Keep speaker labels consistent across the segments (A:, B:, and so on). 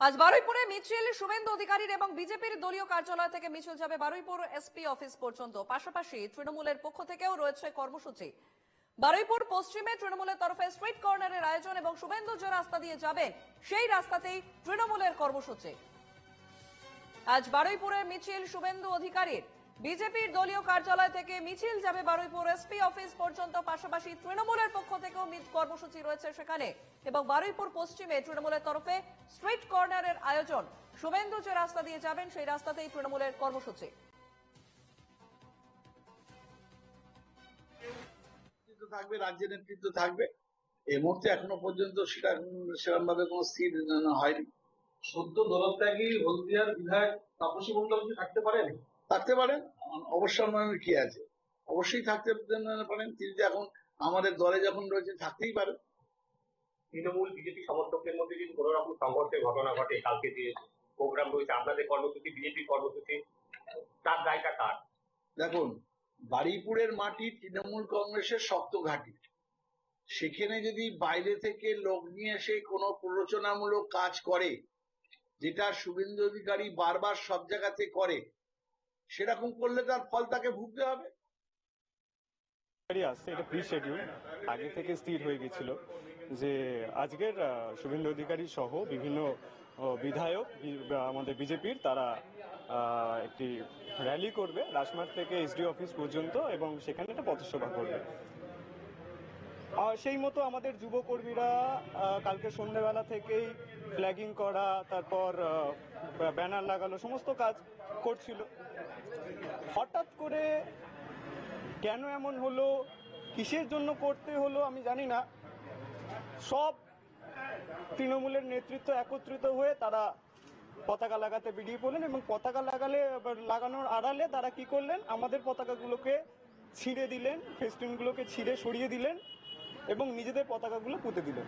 A: আজ বারুইপুরে মিছিল, শুভেন্দু অধিকারীর এবং বিজেপির দলীয় কার্যালয় থেকে মিছিল যাবে বারুইপুর এসপি অফিস পর্যন্ত। পাশাপাশি তৃণমূলের পক্ষ থেকেও রয়েছে কর্মসূচি। বারুইপুর পশ্চিমে তৃণমূলের তরফে স্ট্রিট কর্নারের আয়োজন এবং শুভেন্দু যে রাস্তা দিয়ে যাবেন সেই রাস্তাতেই তৃণমূলের কর্মসূচি। আজ বারুইপুরে মিছিল, শুভেন্দু অধিকারীর। বিজেপির দলীয় কার্যালয় থেকে মিছিল যাবে বারুইপুর এসপি অফিস পর্যন্ত পাশাপাশি তৃণমূলের পক্ষ থেকেও কর্মসূচি রয়েছে সেখানে। এবং বারুইপুর পশ্চিমে তৃণমূলের তরফে স্ট্রিট কর্নারের আয়োজন। শুভেন্দু যে রাস্তা দিয়ে যাবেন সেই রাস্তাতেই তৃণমূলের কর্মসূচি।
B: নেতৃত্ব থাকবে রাজ্যের নেতৃত্ব থাকবে। এই মুহূর্তে এখনও পর্যন্ত সেটা সেরকম ভাবে কোনো স্থির হয়নি।
C: সদ্য দলত্যাগী হলদিয়ার বিধায়ক তাপসী মন্ডল কি থাকতে পারেন?
B: থাকতে পারেন। অবশ্য মনে কি আছে? অবশ্যই থাকতে পারেন তিনি এখন আমাদের দলে যখন রয়েছেন থাকতেই পারেন
D: তৃণমূল বিজেপি সমর্থকদের মধ্যে যদি কোনো রকম সংঘর্ষের ঘটনা ঘটে কালকে যে প্রোগ্রাম রয়েছে আপনাদের কর্মসূচি বিজেপির কর্মসূচি তার দায়টা কার?
B: দেখুন বারুইপুরের মাটি তৃণমূল কংগ্রেসের শক্ত ঘাঁটি। সেখানে যদি বাইরে থেকে লোক নিয়ে এসে কোনো প্ররোচনামূলক কাজ করে যেটা শুভেন্দু অধিকারী বারবার সব জায়গাতে করে সেরকম করলে তার ফল তাকে ভুগতে হবে।
E: আসছে এটা প্রি শিডিউল আগে থেকে স্থির হয়ে গেছিল যে আজকের শুভেন্দু অধিকারী সহ বিভিন্ন বিধায়ক আমাদের বিজেপির তারা একটি র্যালি করবে রাজমার্গ থেকে এসডি অফিস পর্যন্ত এবং সেখানে একটা পথসভা করবে। সেই মতো আমাদের যুবকর্মীরা কালকে সন্ধ্যেবেলা থেকেই ফ্ল্যাগিং করা, তারপর ব্যানার লাগানো সমস্ত কাজ করছিল। হঠাৎ করে কেন এমন হলো? কিসের জন্য করতে হলো? আমি জানি না। সব তৃণমূলের নেতৃত্ব একত্রিত হয়ে তারা পতাকা লাগাতে বেরিয়ে পড়লেন এবং পতাকা লাগালে, লাগানোর আড়ালে তারা কি করলেন? আমাদের পতাকাগুলোকে ছিঁড়ে দিলেন, ফেস্টুনগুলোকে ছিঁড়ে সরিয়ে দিলেন এবং নিজেদের পতাকাগুলো পুঁতে দিলেন।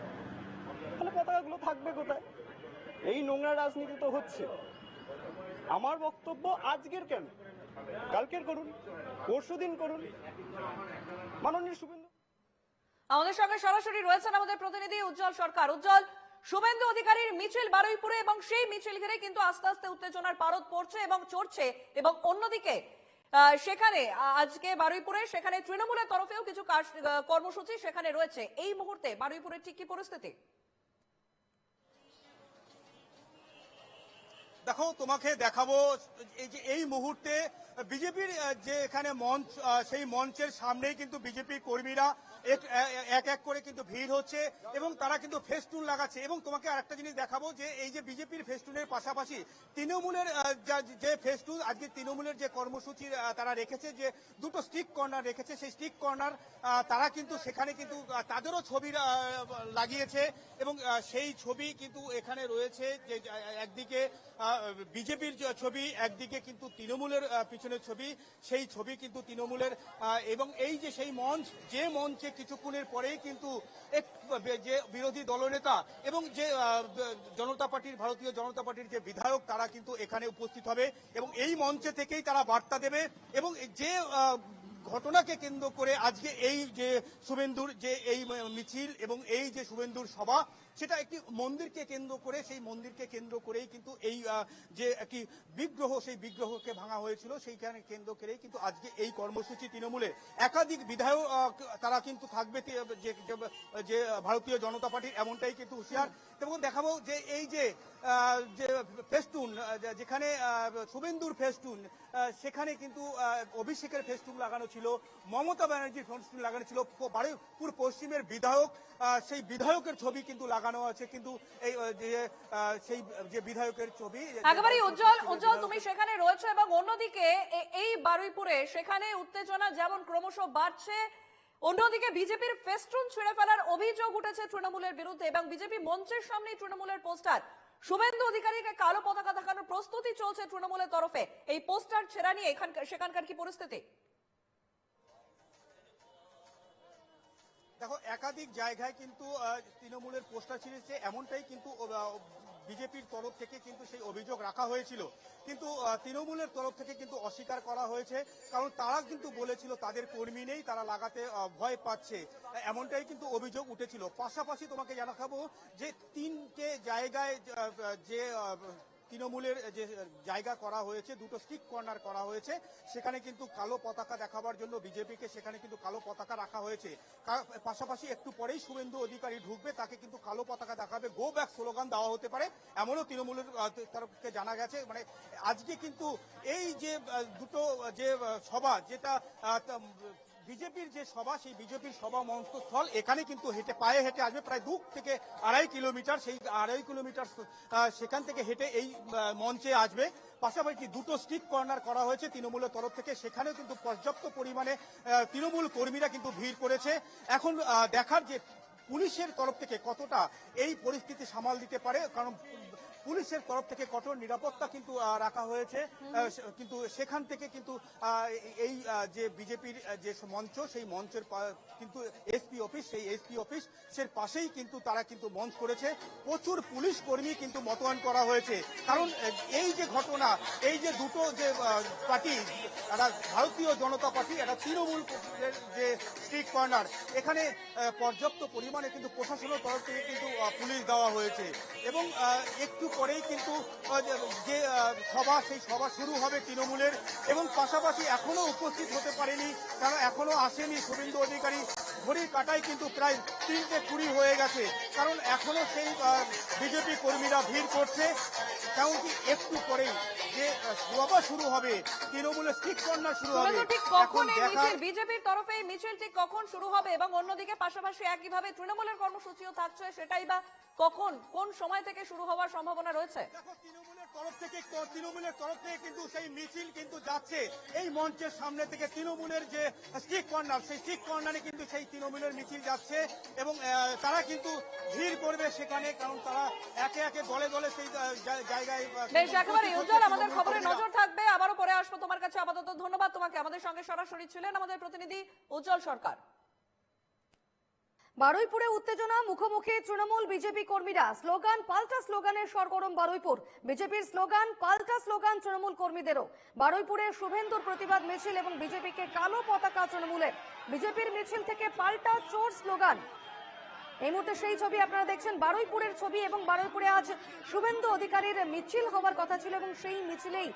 E: তাহলে পতাকাগুলো থাকবে কোথায়? এই নোংরা রাজনীতি তো হচ্ছে। আমার বক্তব্য আজকের কেন? কালকের করুন, পরশুদিন করুন। মাননীয় শুভেন্দু।
A: আমাদের সঙ্গে সরাসরি রয়েছেন আমাদের প্রতিনিধি উজ্জ্বল সরকার। উজ্জ্বল, শুভেন্দু অধিকারীর মিছিল বারুইপুরে এবং সেই মিছিল ঘিরে কিন্তু আস্তে আস্তে উত্তেজনার পারদ পড়ছে এবং চড়ছে এবং অন্যদিকে সেখানে, আজকে বারুইপুরে, সেখানে তৃণমূলের তরফেও কিছু কর্মসূচি সেখানে রয়েছে। এই মুহূর্তে বারুইপুরের ঠিক কি পরিস্থিতি?
F: দেখো, তোমাকে দেখাবো এই যে এই মুহূর্তে বিজেপির যে এখানে মঞ্চ সেই মঞ্চের সামনেই কিন্তু বিজেপি কর্মীরা এক এক করে কিন্তু ভিড় হচ্ছে এবং তারা কিন্তু ফেস্টুন লাগাচ্ছে। এবং তোমাকে আরেকটা জিনিস দেখাবো যে এই যে বিজেপির ফেস্টুনের পাশাপাশি তৃণমূলের যে ফেস্টুন, আজকে তৃণমূলের যে কর্মসূচি তারা রেখেছে, যে দুটো স্টিক কর্নার রেখেছে, সেই স্টিক কর্নার তারা কিন্তু সেখানে কিন্তু তাদেরও ছবি লাগিয়েছে এবং সেই ছবি কিন্তু এখানে রয়েছে যে একদিকে বিজেপির ছবি, একদিকে কিন্তু তৃণমূলের পিছনের ছবি, সেই ছবি কিন্তু তৃণমূলের এবং এই যে সেই মঞ্চ, যে মঞ্চে কিছুক্ষণের পরেই কিন্তু যে বিরোধী দলনেতা এবং যে জনতা পার্টির, ভারতীয় জনতা পার্টির যে বিধায়ক, তারা কিন্তু এখানে উপস্থিত হবে এবং এই মঞ্চে থেকেই তারা বার্তা দেবে এবং যে ঘটনাকে কেন্দ্র করে আজকে এই যে শুভেন্দুর যে, এই মিছিল এবং এই যে শুভেন্দুর সভা সেটা একটি মন্দিরকে কেন্দ্র করে, সেই মন্দিরকে কেন্দ্র করেই কিন্তু এই যে একটি বিগ্রহ, সেই বিগ্রহকে ভাঙা হয়েছিল, সেইখানে কেন্দ্র করেই কিন্তু আজকে এই কর্মসূচি তৃণমূলে একাধিক বিধায়ক তারা কিন্তু থাকবে যে ভারতীয় জনতা পার্টির এমনটাই কিন্তু হুঁশিয়ার। এবং দেখাবো যে এই যে যে ফেস্টুন যেখানে শুভেন্দুর ফেস্টুন সেখানে কিন্তু অভিষেকের ফেস্টুন লাগানো ছিল, মমতা ব্যানার্জির ফেস্টুন লাগানো ছিল। বারুইপুর পশ্চিমের বিধায়ক সেই বিধায়কের ছবি কিন্তু লাগানো আছে কিন্তু এই যে সেই যে বিধায়কের ছবি
A: একেবারেই উজ্জ্বল উজ্জ্বল তুমি সেখানে রয়েছে এবং অন্যদিকে এই বারুইপুরে সেখানে উত্তেজনা যেমন ক্রমশ বাড়ছে অন্যদিকে বিজেপির ফেস্টুন ছিঁড়ে ফেলার অভিযোগ উঠেছে তৃণমূলের বিরুদ্ধে এবং বিজেপি মঞ্চের সামনে তৃণমূলের পোস্টার। শুভেন্দু অধিকারীকে কালো পতাকা দেখানোর প্রস্তুতি চলছে তৃণমূলের তরফে। এই পোস্টার ছেড়া নিয়ে এখানকার সেখানকার কি পরিস্থিতি?
F: দেখো, একাধিক জায়গায় কিন্তু তৃণমূলের পোস্টার ছিঁড়েছে, এমনটাই কিন্তু বিজেপির তরফ থেকে কিন্তু সেই অভিযোগ রাখা হয়েছিল। কিন্তু তৃণমূলের তরফ থেকে কিন্তু অস্বীকার করা হয়েছে, কারণ তারা কিন্তু বলেছিল তাদের কর্মী নেই, তারা লাগাতে ভয় পাচ্ছে। এমনটাই কিন্তু অভিযোগ উঠেছিল। পাশাপাশি তোমাকে জানাব যে তিনটে জায়গায় যে তৃণমূলের যে, জায়গা করা হয়েছে, দুটো স্টিক কর্নার করা হয়েছে, সেখানে কিন্তু কালো পতাকা দেখাবার জন্য বিজেপিকে সেখানে কিন্তু কালো পতাকা রাখা হয়েছে। পাশাপাশি একটু পরেই শুভেন্দু অধিকারী ঢুকবে, তাকে কিন্তু কালো পতাকা দেখাবে গো ব্যাক স্লোগান দেওয়া হতে পারে, এমনও তৃণমূলের তরফকে জানা গেছে মানে আজকে কিন্তু এই যে দুটো, যে সভা, যেটা বিজেপির যে সভা, সেই বিজেপির সভা মঞ্চস্থল, এখানে কিন্তু হেঁটে, পায়ে হেঁটে আসবে, প্রায় দু থেকে আড়াই কিলোমিটার, সেই আড়াই কিলোমিটার সেখান থেকে হেঁটে এই মঞ্চে আসবে। পাশাপাশি দুটো স্ট্রিট কর্নার করা হয়েছে তৃণমূলের তরফ থেকে। সেখানেও কিন্তু পর্যাপ্ত পরিমাণে তৃণমূল কর্মীরা কিন্তু ভিড় করেছে। এখন দেখার যে পুলিশের তরফ থেকে কতটা এই পরিস্থিতি সামাল দিতে পারে, কারণ পুলিশের তরফ থেকে কঠোর নিরাপত্তা কিন্তু রাখা হয়েছে। কিন্তু সেখান থেকে কিন্তু এই যে বিজেপির যে মঞ্চ সেই মঞ্চের কিন্তু এসপি অফিস সেই এসপি অফিস সের পাশেই কিন্তু তারা কিন্তু মঞ্চ করেছে। প্রচুর পুলিশ কর্মী কিন্তু মোতায়েন করা হয়েছে। কারণ এই যে ঘটনা এই যে দুটো যে পার্টি একটা ভারতীয় জনতা পার্টি একটা তৃণমূল যে স্ট্রিট কর্নার এখানে পর্যাপ্ত পরিমাণে কিন্তু প্রশাসনের তরফ থেকে কিন্তু পুলিশ দেওয়া হয়েছে। এবং একটু পরেই কিন্তু যে- সভা, সেই সভা শুরু হবে তৃণমূলের। এবং পাশাপাশি এখনও উপস্থিত হতে পারেনি, কারণ এখনও আসেনি শুভেন্দু অধিকারী। ঘড়ির কাটাই কিন্তু প্রায় তিনটে কুড়ি হয়ে গেছে, কারণ এখনও সেই বিজেপি কর্মীরা ভিড় করছে, কারণ কি একটু পরেই যে সভা শুরু হবে তৃণমূলের শুরু হবে।
A: ঠিক কখন এই মিছিল বিজেপির তরফে এই মিছিল ঠিক কখন শুরু হবে এবং অন্যদিকে পাশাপাশি একইভাবে তৃণমূলের কর্মসূচিও থাকছে সেটাই বা কখন কোন সময় থেকে শুরু হওয়ার সম্ভাবনা রয়েছে?
F: তৃণমূলের তরফ থেকে তৃণমূলের তরফ থেকে কিন্তু সেই মিছিল কিন্তু যাচ্ছে। এই মঞ্চের সামনে থেকে তৃণমূলের যে স্টিক কর্নার সেই স্টিক কর্নারে কিন্তু সেই তৃণমূলের মিছিল যাচ্ছে এবং তারা কিন্তু ভিড় করবে সেখানে কারণ তারা একে একে দলে দলে সেই জায়গায়
A: একেবারে আমাদের খবরে নজর থাকবে, আবারও পরে আসব তোমার কাছে আপাতত। ধন্যবাদ তোমাকে। আমাদের সঙ্গে সরাসরি ছিলেন আমাদের প্রতিনিধি উজ্জ্বল সরকার।
G: বারুইপুরে উত্তেজনা, মুখোমুখি তৃণমূল বিজেপি কর্মীরা। স্লোগান, পাল্টা স্লোগানের সরগরম বারুইপুর। বিজেপির স্লোগান, পাল্টা স্লোগান তৃণমূল কর্মীদেরও। বারুইপুরে শুভেন্দুর প্রতিবাদ মিছিল এবং বিজেপিকে কালো পতাকা তৃণমূলের। বিজেপির মিছিল থেকে পাল্টা চোর স্লোগান। এই মুহূর্তে সেই ছবি আপনারা দেখছেন, বারুইপুরের ছবি এবং বারুইপুরে আজ শুভেন্দু অধিকারীর মিছিল হবার কথা ছিল এবং সেই মিছিলেই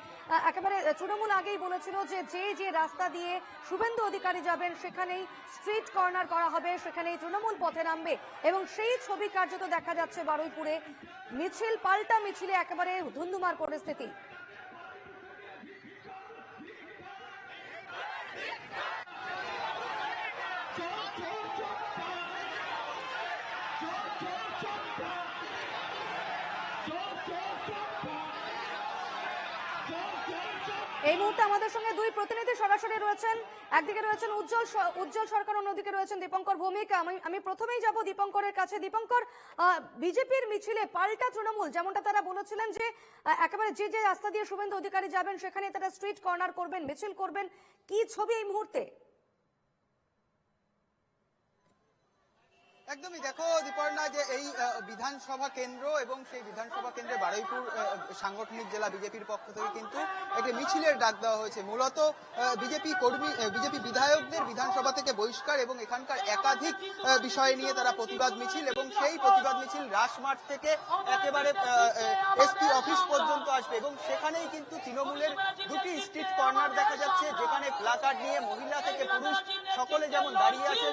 G: একেবারে তৃণমূল আগেই বলেছিল যে যে যে রাস্তা দিয়ে শুভেন্দু অধিকারী যাবেন সেখানেই স্ট্রিট কর্নার করা হবে, সেখানেই তৃণমূল পথে নামবে এবং সেই ছবি কার্যত দেখা যাচ্ছে বারুইপুরে। মিছিল, পাল্টা মিছিলে একেবারে ধুন্ধুমার পরিস্থিতি। মুহূর্তে আমাদের সঙ্গে দুই প্রতিনিধি সরাসরি রয়েছেন। একদিকে রয়েছেন উজ্জ্বল উজ্জ্বল সরকার, অন্যদিকে রয়েছেন দীপঙ্কর ভৌমিক। আমি আমি প্রথমেই যাব দীপঙ্করের কাছে। দীপঙ্কর বিজেপির মিছিলে পাল্টা তৃণমূল, যেমনটা তারা বলেছিলেন যে একেবারে যে যে রাস্তা দিয়ে শুভেন্দু অধিকারী যাবেন সেখানে তারা স্ট্রিট কর্নার করবেন, মিছিল করবেন। কি ছবি এই মুহূর্তে?
H: একদমই দেখো, দীপর্ণা, যে এই বিধানসভা কেন্দ্র এবং সেই বিধানসভা কেন্দ্রে বারুইপুর সাংগঠনিক জেলা বিজেপির পক্ষ থেকে কিন্তু একটি মিছিলের ডাক দেওয়া হয়েছে। মূলত বিজেপি কর্মী বিজেপি বিধায়কদের বিধানসভা থেকে বহিষ্কার এবং এখানকার একাধিক বিষয় নিয়ে তারা প্রতিবাদ মিছিল এবং সেই প্রতিবাদ মিছিল রাজমাঠ থেকে একেবারে এসপি অফিস পর্যন্ত আসবে এবং সেখানেই কিন্তু তৃণমূলের দুটি স্ট্রিট কর্নার দেখা যাচ্ছে, যেখানে প্লাকার্ড নিয়ে মহিলা থেকে পুরুষ সকলে যেমন দাঁড়িয়ে আছে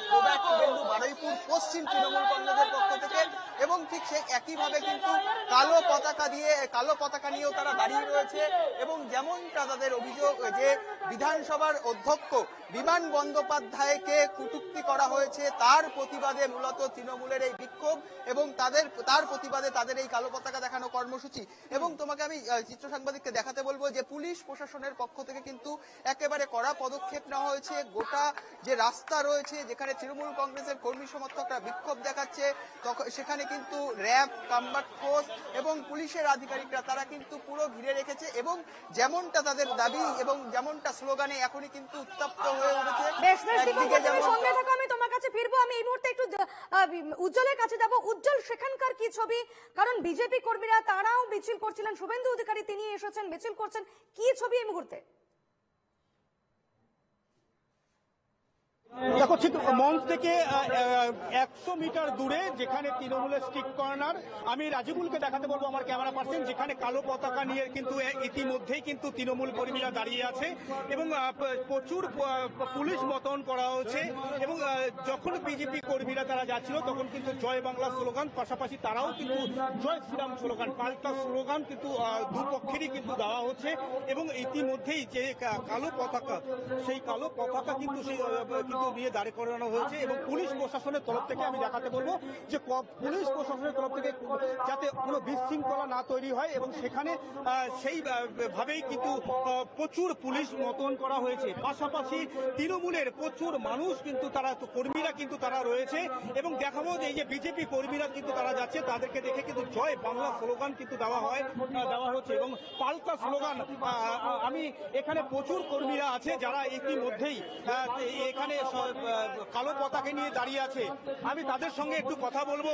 H: বারুইপুর, পশ্চিম তৃণমূল কংগ্রেসের পক্ষ থেকে এবং ঠিক সেই একইভাবে কিন্তু কালো পতাকা দিয়ে, কালো পতাকা নিয়েও তারা দাঁড়িয়ে রয়েছে এবং যেমনটা তাদের অভিযোগ যে বিধানসভার অধ্যক্ষ বিমান বন্দ্যোপাধ্যায়কে কুটুক্তি করা হয়েছে। তার প্রতিবাদে মূলত তৃণমূলের এই বিক্ষোভ এবং তাদের, তার প্রতিবাদে তাদের এই কালো পতাকা দেখানো কর্মসূচি। এবং তোমাকে আমি চিত্র সাংবাদিককে দেখাতে বলব যে পুলিশ প্রশাসনের পক্ষ থেকে কিন্তু একেবারে কড়া পদক্ষেপ নেওয়া হয়েছে। গোটা যে রাস্তা রয়েছে, যেখানে তৃণমূল কংগ্রেসের কর্মী সমর্থকরা বিক্ষোভ দেখাচ্ছে সেখানে কিন্তু র্যাব, কাম্বাট ফোর্স এবং পুলিশের আধিকারিকরা, তারা কিন্তু পুরো ঘিরে রেখেছে এবং যেমনটা তাদের দাবি এবং যেমনটা স্লোগানে এখনই কিন্তু উত্তপ্ত
G: বেশ দীপঙ্কর তুমি সঙ্গে থাকো আমি তোমার কাছে ফিরবো। আমি এই মুহূর্তে একটু উজ্জ্বলের কাছে যাব। উজ্জ্বল সেখানকার কি ছবি? কারণ বিজেপি কর্মীরা তারাও মিছিল করছিলেন। শুভেন্দু অধিকারী তিনি এসেছেন মিছিল করছেন। কি ছবি এই মুহূর্তে?
F: দেখো, ঠিক, মঞ্চ থেকে একশো মিটার দূরে যেখানে তৃণমূলের স্টিক কর্নার আমি রাজিবুলকে দেখাতে বলব, আমার ক্যামেরা পার্সন যেখানে কালো পতাকা নিয়ে কিন্তু ইতিমধ্যেই কিন্তু তৃণমূল কর্মীরা দাঁড়িয়ে আছে এবং প্রচুর পুলিশ মতন করা হয়েছে এবং যখন বিজেপি কর্মীরা তারা যাচ্ছিল, তখন কিন্তু জয় বাংলা স্লোগান, পাশাপাশি তারাও কিন্তু জয় শ্রীরাম স্লোগান, পাল্টা স্লোগান কিন্তু দুপক্ষেরই কিন্তু দেওয়া হচ্ছে এবং ইতিমধ্যেই যে কালো পতাকা, সেই কালো পতাকা কিন্তু সেই আহ, নিয়ে দাঁড় করানো হয়েছে এবং পুলিশ প্রশাসনের তরফ থেকে আমি দেখাতে বলব যে পুলিশ প্রশাসনের তরফ থেকে যাতে কোনো বিশৃঙ্খলা না তৈরি হয় এবং সেখানে সেই ভাবেই কিন্তু প্রচুর পুলিশ মতন করা হয়েছে। পাশাপাশি তৃণমূলের প্রচুর মানুষ কিন্তু তারা তো কর্মীরা কিন্তু তারা রয়েছে এবং দেখাবো যে এই যে বিজেপি কর্মীরা কিন্তু তারা যাচ্ছে তাদেরকে দেখে কিন্তু জয় বাংলা স্লোগান কিন্তু দেওয়া হয় দেওয়া হচ্ছে এবং পাল্টা স্লোগান আমি এখানে প্রচুর কর্মীরা আছে যারা ইতিমধ্যেই এখানে কালো পতাকা নিয়ে দাঁড়িয়ে আছে। আমি তাদের সঙ্গে একটু কথা বলব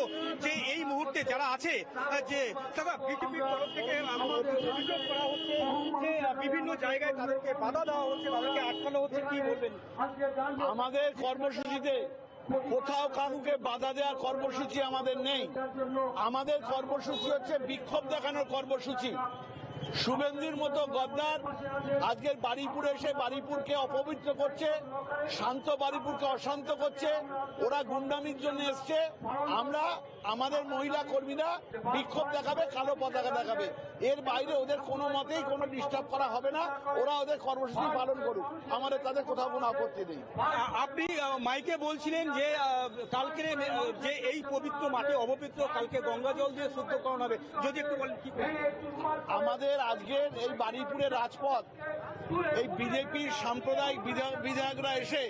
F: যে এই মুহূর্তে যারা আছে, যে দাদা, বিজেপির তরফ থেকে অভিযোগ করা হচ্ছে যে বিভিন্ন জায়গায় তাদেরকে বাধা দেওয়া হচ্ছে, তাদেরকে আটকানো হচ্ছে, কি বলবেন?
B: আমাদের কর্মসূচিতে কোথাও কাউকে বাধা দেওয়ার কর্মসূচি আমাদের নেই। আমাদের কর্মসূচি হচ্ছে বিক্ষোভ দেখানোর কর্মসূচি। শুভেন্দুর মতো গদ্দার আজকের বাড়িপুরে এসে বাড়িপুরকে অপবিত্র করছে শান্ত বাড়িপুরকে অশান্ত করছে ওরা গুন্ডামির জন্য এসছে। আমরা আমাদের মহিলা কর্মীরা বিক্ষোভ দেখাবে কালো পতাকা দেখাবে। এর বাইরে ওদের কোনো মতেই কোনো ডিস্টার্ব করা হবে না। ওরা ওদের কর্মসূচি পালন করুক। আমাদের তাদের কোথাও কোনো আপত্তি নেই।
F: আপনি মাইকে বলছিলেন যে কালকে যে এই পবিত্র মাটি অপবিত্র কালকে গঙ্গা জল দিয়ে শুদ্ধকরণ হবে। যদি একটু বলেন কি?
B: আমাদের আজকের এই বাড়িপুরের রাজপথ, এই বিজেপির সাম্প্রদায়িক বিধা- বিধায়করা এসে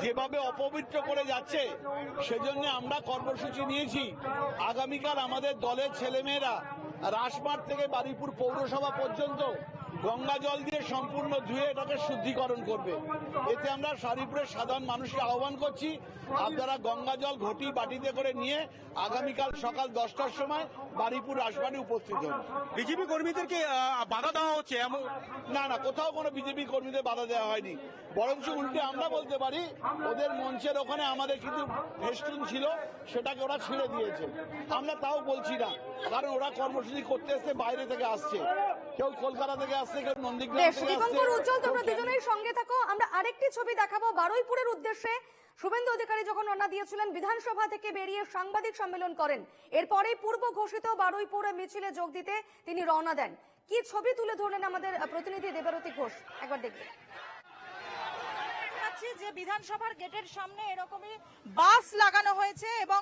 B: যেভাবে অপবিত্র করে যাচ্ছে, সেজন্য আমরা কর্মসূচি নিয়েছি। আগামীকাল আমাদের দলের ছেলেমেয়েরা রাসমাঠ থেকে বাড়িপুর পৌরসভা পর্যন্ত গঙ্গা জল দিয়ে সম্পূর্ণ ধুয়ে এটাকে শুদ্ধিকরণ করবে। এতে আমরা শারীপুরের সাধারণ মানুষকে আহ্বান করছি আপনারা গঙ্গা জল ঘটি বাটিতে করে নিয়ে আগামীকাল সকাল দশটার সময় বারুইপুর রাসমাঠে উপস্থিত হন।
F: বিজেপি কর্মীদেরকে বাধা দেওয়া হচ্ছে এমন?
B: না না কোথাও কোনো বিজেপি কর্মীদের বাধা দেওয়া হয়নি। বরঞ্চ উল্টে আমরা বলতে পারি ওদের মঞ্চের ওখানে আমাদের কিন্তু ফেস্টুন ছিল সেটাকে ওরা ছিঁড়ে দিয়েছে। আমরা তাও বলছি না কারণ ওরা কর্মসূচি করতে এসছে বাইরে থেকে আসছে। কেউ কলকাতা থেকে আসছে কেউ নন্দীগ্রাম
G: দীপঙ্কর উজ্জ্বল তোমরা
B: কেউ
G: দুজনেই সঙ্গে থাকো। আমরা আরেকটি ছবি দেখাবো বারুইপুরের উদ্দেশ্যে। শুভেন্দু অধিকারী যখন রওনা দিয়েছিলেন বিধানসভা থেকে বেরিয়ে সাংবাদিক সম্মেলন করেন। এরপরেই পূর্ব ঘোষিত বারুইপুরে মিছিলে যোগ দিতে তিনি রওনা দেন। কি ছবি তুলে ধরলেন আমাদের প্রতিনিধি দেবারতী ঘোষ? একবার দেখবে।
I: পাচ্ছি যে বিধানসভার গেটের সামনে এরকমই বাস লাগানো হয়েছে এবং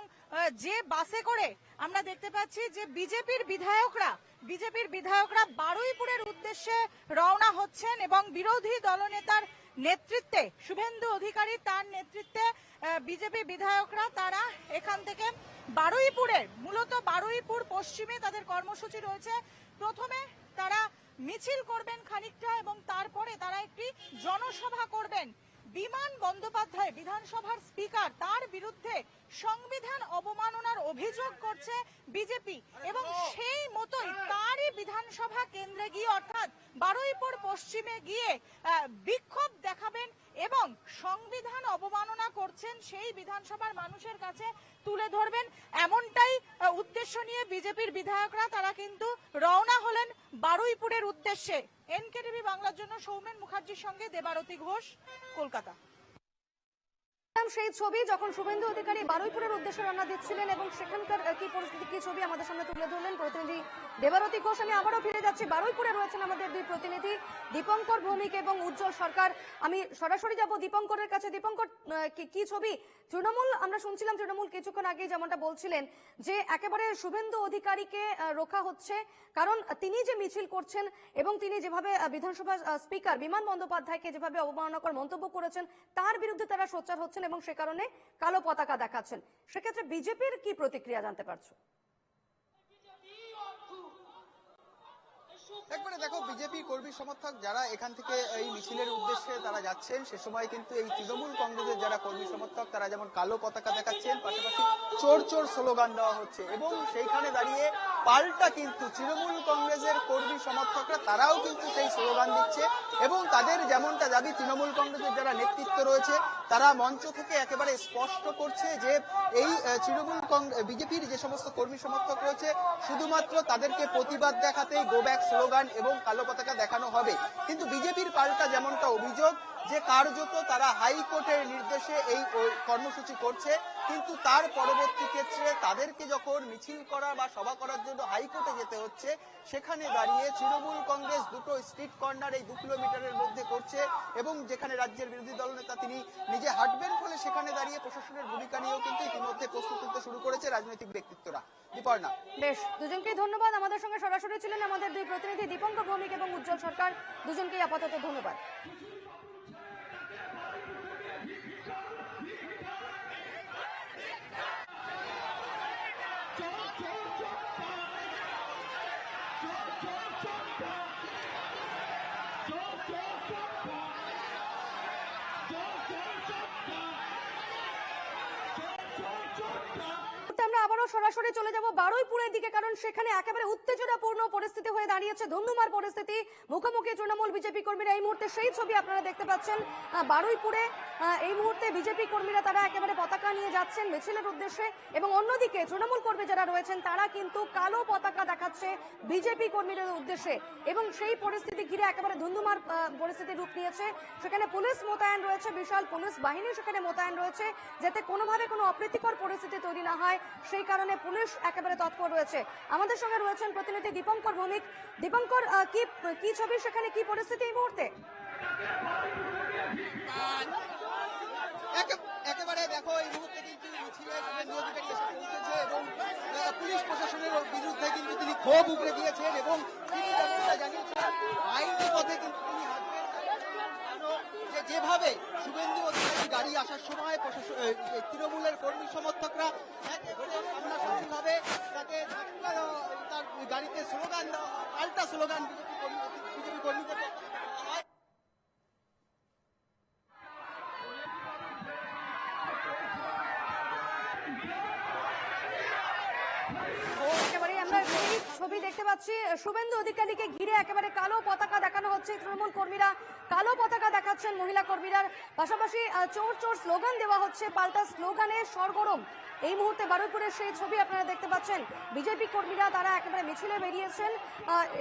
I: যে বাসে করে আমরা দেখতে পাচ্ছি যে বিজেপির বিধায়করা বিজেপির বিধায়করা বারুইপুরের উদ্দেশ্যে রওনা হচ্ছেন এবং বিরোধী দলনেতার নেতৃত্বে, শুভেন্দু অধিকারী তার নেতৃত্বে বিজেপি বিধায়করা তারা এখান থেকে বারুইপুরের মূলত বারুইপুর পশ্চিমে তাদের কর্মসূচি রয়েছে। প্রথমে তারা মিছিল করবেন খানিকটা এবং তারপরে তারা একটি জনসভা করবেন। বিমান বন্দ্যোপাধ্যায় বিধানসভার স্পিকার, তার বিরুদ্ধে সংবিধান অবমাননার অভিযোগ করছে বিজেপি এবং সেই মতোই তারই বিধানসভা কেন্দ্রে গিয়ে, অর্থাৎ বারুইপুর পশ্চিমে গিয়ে বিক্ষোভ দেখাবেন এবং সংবিধান অবমাননা করছেন সেই বিধানসভার মানুষের কাছে তুলে ধরবেন। এমনটাই উদ্দেশ্য নিয়ে বিজেপির বিধায়করা তারা কিন্তু রওনা হলেন বারুইপুরের উদ্দেশ্যে। এনকেটিভি বাংলার জন্য সৌমেন মুখার্জির সঙ্গে দেবারতী ঘোষ, কলকাতা।
G: দেখছিলাম সেই ছবি যখন শুভেন্দু অধিকারী বারুইপুরের উদ্দেশ্যে রওনা দিচ্ছিলেন এবং সেখানকার কি পরিস্থিতি, কি ছবি আমাদের সামনে তুলে ধরলেন প্রতিনিধি দেবারতী ঘোষ। আমি আবারও ফিরে যাচ্ছি। বারুইপুরে রয়েছেন আমাদের দুই প্রতিনিধি, দীপঙ্কর ভৌমিক এবং উজ্জ্বল সরকার। আমি সরাসরি যাব দীপঙ্করের কাছে। দীপঙ্কর কি- ছবি? তৃণমূল, আমরা শুনছিলাম তৃণমূল কিছুক্ষণ আগেই যেমনটা বলছিলেন যে একেবারে শুভেন্দু অধিকারীকে রোখা হচ্ছে। কারণ তিনি যে মিছিল করছেন এবং তিনি যেভাবে বিধানসভা স্পিকার বিমান বন্দ্যোপাধ্যায়কে যেভাবে অবমাননাকর মন্তব্য করেছেন, তার বিরুদ্ধে তারা সোচ্চার হচ্ছেন এবং সে কারণে কালো পতাকা দেখাচ্ছেন। সেক্ষেত্রে বিজেপির কি প্রতিক্রিয়া জানতে পারছ?
H: একবারে দেখো, বিজেপি কর্মী সমর্থক যারা এখান থেকে এই মিছিলের উদ্দেশ্যে তারা যাচ্ছেন, সে সময় কিন্তু এই তৃণমূল কংগ্রেসের যারা কর্মী সমর্থক, তারা যেমন কালো পতাকা দেখাচ্ছেন, পাশাপাশি চোর চোর স্লোগান দেওয়া হচ্ছে এবং সেইখানে দাঁড়িয়ে পাল্টা কিন্তু তৃণমূল কংগ্রেসের কর্মী সমর্থকরা, তারাও কিন্তু সেই স্লোগান দিচ্ছে এবং তাদের যেমনটা দাবি, তৃণমূল কংগ্রেসের যারা নেতৃত্ব রয়েছে তারা মঞ্চ থেকে একেবারে স্পষ্ট করছে যে এই তৃণমূল বিজেপির যে সমস্ত কর্মী সমর্থক রয়েছে, শুধুমাত্র তাদেরকে প্রতিবাদ দেখাতে গো ব্যাক স্লোগান এবং কালো পতাকা দেখানো হবে। কিন্তু বিজেপির পাল্টা যেমনটা অভিযোগ, যে কার্যত তারা হাইকোর্টের নির্দেশে এই কর্মসূচি করছে কিন্তু তার পরবর্তী ক্ষেত্রে তাদেরকে যখন মিছিল করা বা সভা করার জন্য হাইকোর্টে যেতে হচ্ছে, সেখানে দাঁড়িয়ে তৃণমূল কংগ্রেস দুটো স্ট্রিট কর্নার এই দু কিলোমিটারের মধ্যে করছে এবং যেখানে রাজ্যের বিরোধী দলনেতা তিনি নিজে হাঁটবেন ফলে সেখানে দাঁড়িয়ে প্রশাসনের ভূমিকা নিয়েও কিন্তু ইতিমধ্যে প্রস্তুত নিতে শুরু করেছে রাজনৈতিক ব্যক্তিত্বরা। দীপর্ণা।
G: বেশ, দুজনকেই ধন্যবাদ। আমাদের সঙ্গে সরাসরি ছিলেন আমাদের দুই প্রতিনিধি দীপঙ্কর ভৌমিক এবং উজ্জ্বল সরকার। দুজনকেই আপাতত ধন্যবাদ মুহূর্তে আমরা আবারও সরাসরি চলে যাব বারুইপুরের দিকে, কারণ সেখানে একেবারে উত্তেজনাপূর্ণ পরিস্থিতি হয়ে দাঁড়িয়েছে ধন্যুমার পরিস্থিতি। মুখোমুখি তৃণমূল বিজেপি কর্মীরা এই মুহূর্তে সেই ছবি আপনারা দেখতে পাচ্ছেন বারুইপুরে এই মুহূর্তে বিজেপি কর্মীরা তারা একেবারে পতাকা নিয়ে যাচ্ছেন মিছিলের উদ্দেশ্যে এবং অন্যদিকে তৃণমূল কর্মী যারা রয়েছেন, তারা কিন্তু কালো পতাকা দেখাচ্ছে বিজেপি কর্মীদের উদ্দেশ্যে এবং সেই পরিস্থিতি ঘিরে একেবারে ধুন্ধুমার পরিস্থিতি রূপ নিয়েছে। সেখানে পুলিশ মোতায়েন রয়েছে, বিশাল পুলিশ বাহিনী সেখানে মোতায়েন রয়েছে, যাতে কোনোভাবে কোনো অপ্রীতিকর পরিস্থিতি তৈরি না হয়। সেই কারণে পুলিশ একেবারে তৎপর রয়েছে। আমাদের সঙ্গে রয়েছেন প্রতিনিধি দীপঙ্কর ভৌমিক দীপঙ্কর কি কি ছবি, সেখানে কি পরিস্থিতি এই মুহূর্তে?
H: একেবারে দেখো, এই মুহূর্তে কিন্তু এবং পুলিশ প্রশাসনের বিরুদ্ধে কিন্তু তিনি ক্ষোভ দিয়েছেন এবং জানিয়েছেন পথে কিন্তু তিনি যে যেভাবে শুভেন্দু অধিকারী গাড়ি আসার সময় প্রশাসন তৃণমূলের কর্মী সমর্থকরা সামনাসামনিভাবে তাকে তার গাড়িতে স্লোগান পাল্টা স্লোগান বিজেপি কর্মীদের পক্ষ থেকে দেওয়া হয়।
G: ও একেবারে আমরা সেই ছবি দেখতে পাচ্ছি, শুভেন্দু অধিকারীকে ঘিরে একেবারে কালো পতাকা দেখানো হচ্ছে তৃণমূল কর্মীরা। কালো পতাকা দেখাচ্ছেন মহিলা কর্মীরা। পাশাপাশি চোর চোর স্লোগান দেওয়া হচ্ছে, পাল্টা স্লোগানে সরগরম। এই মুহূর্তে বারুইপুরের সেই ছবি আপনারা দেখতে পাচ্ছেন। বিজেপি কর্মীরা তারা একেবারে মিছিলে বেরিয়েছেন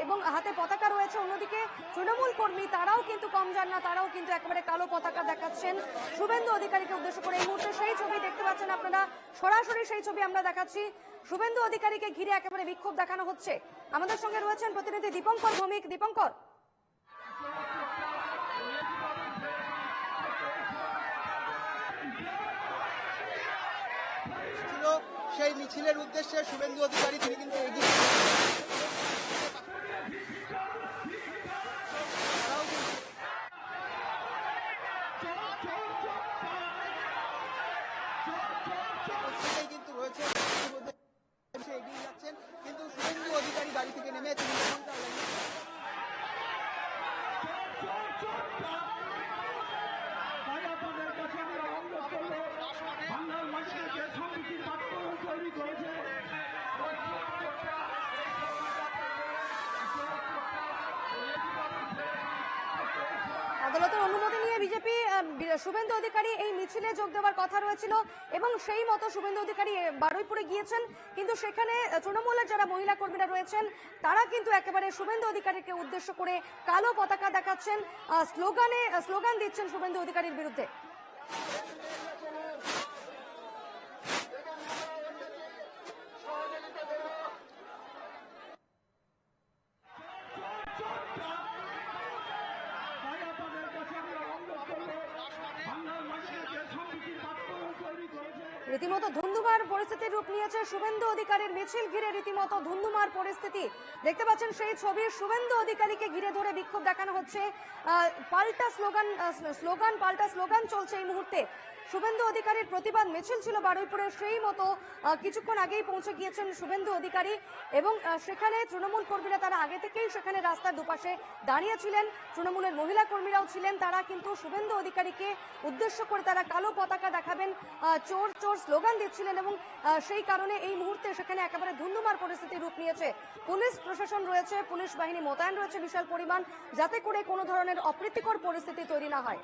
G: এবং হাতে পতাকা রয়েছে অন্যদিকে। তৃণমূল কর্মী তারাও কিন্তু কম যান না, তারাও কিন্তু একেবারে কালো পতাকা দেখাচ্ছেন। শুভেন্দু অধিকারীকে উদ্দেশ্য করে এই মুহূর্তে সেই ছবি দেখতে পাচ্ছেন আপনারা। সরাসরি সেই ছবি আমরা দেখাচ্ছি। শুভেন্দু অধিকারীকে ঘিরে একেবারে বিক্ষোভ দেখানো হচ্ছে। আমাদের সঙ্গে রয়েছেন প্রতিনিধি দীপঙ্কর ভৌমিক। দীপঙ্কর।
H: সেই মিছিলের উদ্দেশ্যে শুভেন্দু অধিকারী, তিনি কিন্তু এগিয়ে তারাও কিন্তু- প্রত্যেকেই কিন্তু রয়েছে ইতিমধ্যে এসে এগিয়ে যাচ্ছেন কিন্তু শুভেন্দু অধিকারী গাড়ি থেকে নেমে তিনি যেমনটা বললেন,
G: আদালতের অনুমতি নিয়ে বিজেপি শুভেন্দু অধিকারী, এই মিছিলে যোগ দেওয়ার কথা রয়েছিল এবং সেই মতো শুভেন্দু অধিকারী বারুইপুরে গিয়েছেন। কিন্তু সেখানে তৃণমূলের যারা মহিলা কর্মীরা রয়েছেন, তারা কিন্তু একেবারে শুভেন্দু অধিকারীকে উদ্দেশ্য করে কালো পতাকা দেখাচ্ছেন। স্লোগানে স্লোগান দিচ্ছেন শুভেন্দু অধিকারীর বিরুদ্ধে। রীতিমতো ধুন্ধুমার পরিস্থিতির রূপ নিয়েছে শুভেন্দু অধিকারীর মিছিল ঘিরে রীতিমতো ধুন্ধুমার পরিস্থিতি। দেখতে পাচ্ছেন সেই ছবি, শুভেন্দু অধিকারীকে ঘিরে ধরে বিক্ষোভ দেখানো হচ্ছে। পাল্টা স্লোগান স্লোগান, পাল্টা স্লোগান চলছে এই মুহূর্তে। শুভেন্দু অধিকারীর প্রতিবাদ মিছিল ছিল বারুইপুরে সেই মতো কিছুক্ষণ আগেই পৌঁছে গিয়েছেন শুভেন্দু অধিকারী এবং সেখানে তৃণমূল কর্মীরা তারা আগে থেকেই সেখানে রাস্তার দুপাশে দাঁড়িয়েছিলেন। তৃণমূলের মহিলা কর্মীরাও ছিলেন, তারা কিন্তু শুভেন্দু অধিকারীকে উদ্দেশ্য করে তারা কালো পতাকা দেখাবেন চোর চোর স্লোগান দিচ্ছিলেন এবং সেই কারণে এই মুহূর্তে সেখানে একেবারে ধুন্ধুমার পরিস্থিতি রূপ নিয়েছে। পুলিশ প্রশাসন রয়েছে, পুলিশ বাহিনী মোতায়েন রয়েছে বিশাল পরিমাণ, যাতে করে কোনো ধরনের অপ্রীতিকর পরিস্থিতি তৈরি না হয়।